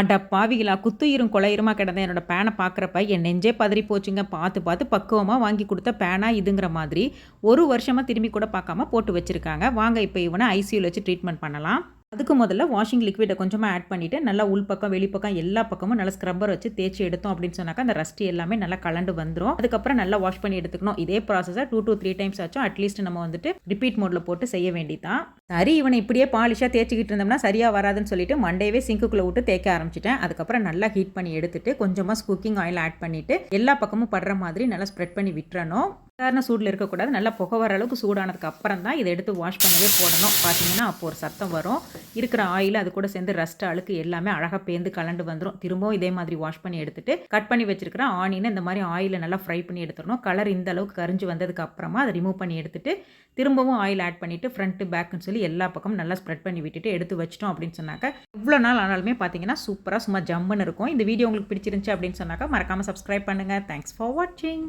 அட பாவிகளா குத்துயிரும் கொலையுருமா கிடந்த என்னோட பேனை பார்க்குறப்ப என் நெஞ்சே பதறி போச்சுங்க. பார்த்து பார்த்து பக்குவமாக வாங்கி கொடுத்த பேனா இதுங்கிற மாதிரி ஒரு வருஷமாக திரும்பி கூட பார்க்காம போட்டு வச்சுருக்காங்க. வாங்க இப்போ இவனை ஐசியூவில் வச்சு ட்ரீட்மெண்ட் பண்ணலாம். அதுக்கு முதல்ல வாஷிங் லிக்விடை கொஞ்சமாக ஆட் பண்ணிவிட்டு நல்லா உள்பக்கம் வெளிப்பக்கம் எல்லா பக்கமும் நல்லா ஸ்க்ரப்பர் வச்சு தேய்ச்சி எடுத்தோம் அப்படின்னு சொன்னாக்கா அந்த ரஸ்ட் எல்லாமே நல்லா கலண்டு வந்துடும் அதுக்கப்புறம் நல்லா வாஷ் பண்ணி எடுத்துக்கணும். இதே ப்ராசஸை டூ டூ த்ரீ டைம்ஸ் ஆச்சும் அட்லீஸ்ட் நம்ம வந்துட்டு ரிப்பீட் மோடில் போட்டு செய்ய வேண்டிதான். சரி இவனை இப்படியே பாலிஷாக தேய்ச்சிக்கிட்டு இருந்தோம்னா சரியாக வராதுன்னு சொல்லிட்டு மண்டேவே சிங்க்குள்ளே விட்டு தேய்க்க ஆரம்பிச்சிட்டேன். அதுக்கப்புறம் நல்லா ஹீட் பண்ணி எடுத்துட்டு கொஞ்சமாக குக்கிங் ஆயில் ஆட் பண்ணிவிட்டு எல்லா பக்கமும் படுற மாதிரி நல்லா ஸ்ப்ரெட் பண்ணி விட்டுறணும். சாதாரண சூடில் இருக்கக்கூடாது. நல்லா புகை வர அளவுக்கு சூடானதுக்கு அப்புறம் தான் இதை எடுத்து வாஷ் பண்ணவே போடணும். பார்த்தீங்கன்னா அப்போ ஒரு சத்தம் வரும். இருக்கிற ஆயில் அது கூட சேர்ந்து ரஸ்ட் அழுக்கு எல்லாமே அழகாக பேந்து கலண்டு வந்துடும் திரும்பவும் இதே மாதிரி வாஷ் பண்ணி எடுத்துட்டு கட் பண்ணி வச்சிருக்கிற ஆனின்னு இந்த மாதிரி ஆயிலில் நல்லா ஃப்ரை பண்ணி எடுத்துடணும். கலர் இந்த அளவுக்கு கரிஞ்சு வந்ததுக்கு அப்புறமா அதை ரிமூவ் பண்ணி எடுத்துட்டு திரும்பவும் ஆயில் ஆட் பண்ணிவிட்டு ஃப்ரண்ட்டு பேக்குன்னு சொல்லி எல்லா பக்கமும் நல்லா ஸ்ப்ரெட் பண்ணி விட்டுட்டு எடுத்து வச்சிட்டோம் அப்படின்னு சொன்னாக்க இவ்வளோ நாள் ஆனாலுமே பார்த்தீங்கன்னா சூப்பராக சும்மா ஜம்முன்னு இருக்கும். இந்த வீடியோ உங்களுக்கு பிடிச்சிருந்துச்சு அப்படின்னு சொன்னாக்கா மறக்காமல் சப்ஸ்கிரைப் பண்ணுங்கள் தேங்க்ஸ் ஃபார் வாட்சிங்